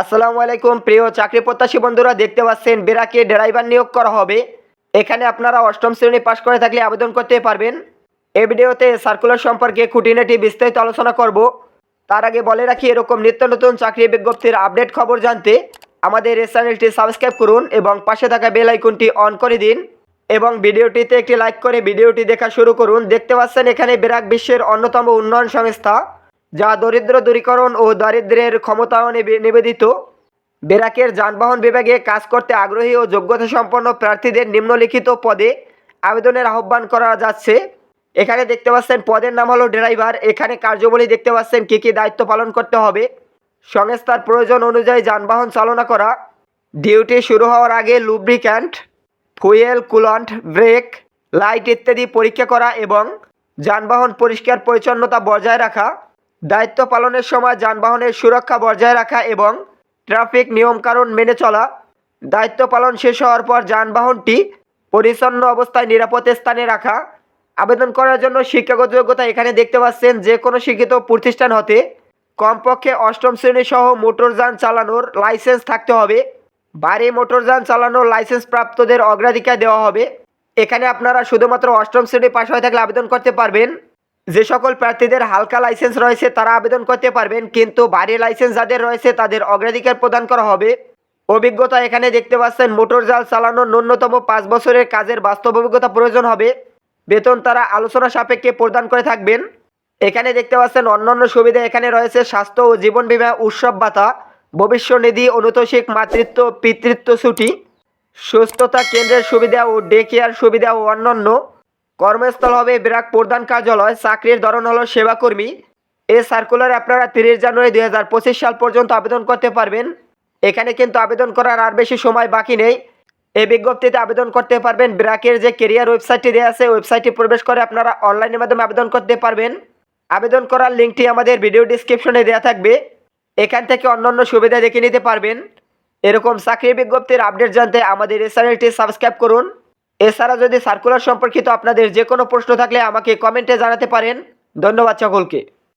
আসসালামু আলাইকুম, প্রিয় চাকরি প্রত্যাশী বন্ধুরা, দেখতে পাচ্ছেন বেরাকে ড্রাইভার নিয়োগ করা হবে। এখানে আপনারা অষ্টম শ্রেণি পাশ করে থাকলে আবেদন করতে পারবেন। এই ভিডিওতে সার্কুলার সম্পর্কে খুঁটিনাটি বিস্তারিত আলোচনা করব। তার আগে বলে রাখি, এরকম নিত্য নতুন চাকরি বিজ্ঞপ্তির আপডেট খবর জানতে আমাদের এই চ্যানেলটি সাবস্ক্রাইব করুন এবং পাশে থাকা বেল আইকনটি অন করে দিন এবং ভিডিওটিতে একটি লাইক করে ভিডিওটি দেখা শুরু করুন। দেখতে পাচ্ছেন এখানে বেরাক বিশ্বের অন্যতম উন্নয়ন সংস্থা। যা দরিদ্র দূরীকরণ ও দারিদ্র্যের ক্ষমতায়নে নিবেদিত। বেরাকের যানবাহন বিভাগে কাজ করতে আগ্রহী ও যোগ্যতা সম্পন্ন প্রার্থীদের নিম্নলিখিত পদে আবেদনের আহ্বান করা যাচ্ছে। এখানে দেখতে পাচ্ছেন, পদের নাম হলো ড্রাইভার। এখানে কার্যবলী দেখতে পাচ্ছেন, কী কী দায়িত্ব পালন করতে হবে। সংস্থার প্রয়োজন অনুযায়ী যানবাহন চালনা করা। ডিউটি শুরু হওয়ার আগে lubricant, fuel, coolant, brake, light ইত্যাদি পরীক্ষা করা এবং যানবাহন পরিষ্কার পরিচ্ছন্নতা বজায় রাখা। দায়িত্ব পালনের সময় যানবাহনের সুরক্ষা বজায় রাখা এবং ট্রাফিক নিয়মকানুন মেনে চলা। দায়িত্ব পালন শেষ হওয়ার পর যানবাহনটি পরিচ্ছন্ন অবস্থায় নিরাপদ স্থানে রাখা। আবেদন করার জন্য শিক্ষাগত যোগ্যতা এখানে দেখতে পাচ্ছেন যে কোনো শিক্ষিত প্রতিষ্ঠান হতে কমপক্ষে অষ্টম শ্রেণি সহ মোটরযান চালানোর লাইসেন্স থাকতে হবে। বাড়ি মোটরযান চালানোর লাইসেন্স প্রাপ্তদের অগ্রাধিকার দেওয়া হবে। এখানে আপনারা শুধুমাত্র অষ্টম শ্রেণি পাশ হয়ে থাকলে আবেদন করতে পারবেন। যে সকল প্রার্থীদের হালকা লাইসেন্স রয়েছে, তারা আবেদন করতে পারবেন, কিন্তু বাড়ি লাইসেন্স যাদের রয়েছে, তাদের অগ্রাধিকার প্রদান করা হবে। অভিজ্ঞতা এখানে দেখতে পাচ্ছেন মোটরযান চালানোর ন্যূনতম পাঁচ বছরের কাজের বাস্তব অভিজ্ঞতা প্রয়োজন হবে। বেতন তারা আলোচনা সাপেক্ষে প্রদান করে থাকবেন। এখানে দেখতে পাচ্ছেন, অন্যান্য সুবিধা এখানে রয়েছে, স্বাস্থ্য ও জীবন বীমা উৎসব ভাতা, ভবিষ্যনিধি অনুতোষিক মাতৃত্ব, পিতৃত্ব ছুটি, সুস্থতা কেন্দ্রের সুবিধা ও ডে কেয়ার সুবিধা ও অন্যান্য। কর্মস্থল হবে ব্রাক প্রধান কার্যালয়। চাকরির ধরন হলো সেবাকর্মী। এই সার্কুলারে আপনারা তিরিশ জানুয়ারি দুই হাজার পঁচিশ সাল পর্যন্ত আবেদন করতে পারবেন। এখানে কিন্তু আবেদন করার আর বেশি সময় বাকি নেই। এই বিজ্ঞপ্তিতে আবেদন করতে পারবেন ব্রাকের যে কেরিয়ার ওয়েবসাইটটি দেওয়া আছে ওয়েবসাইটে প্রবেশ করে আপনারা অনলাইনের মাধ্যমে আবেদন করতে পারবেন। আবেদন করার লিঙ্কটি আমাদের ভিডিও ডিসক্রিপশনে দেওয়া থাকবে। এখান থেকে অন্যান্য সুবিধা দেখে নিতে পারবেন। এরকম চাকরির বিজ্ঞপ্তির আপডেট জানতে আমাদের এই চ্যানেলটি সাবস্ক্রাইব করুন। এছাড়া যদি সার্কুলার সম্পর্কিত আপনাদের যে কোনো প্রশ্ন থাকলে আমাকে কমেন্টে জানাতে পারেন। ধন্যবাদ সকলকে।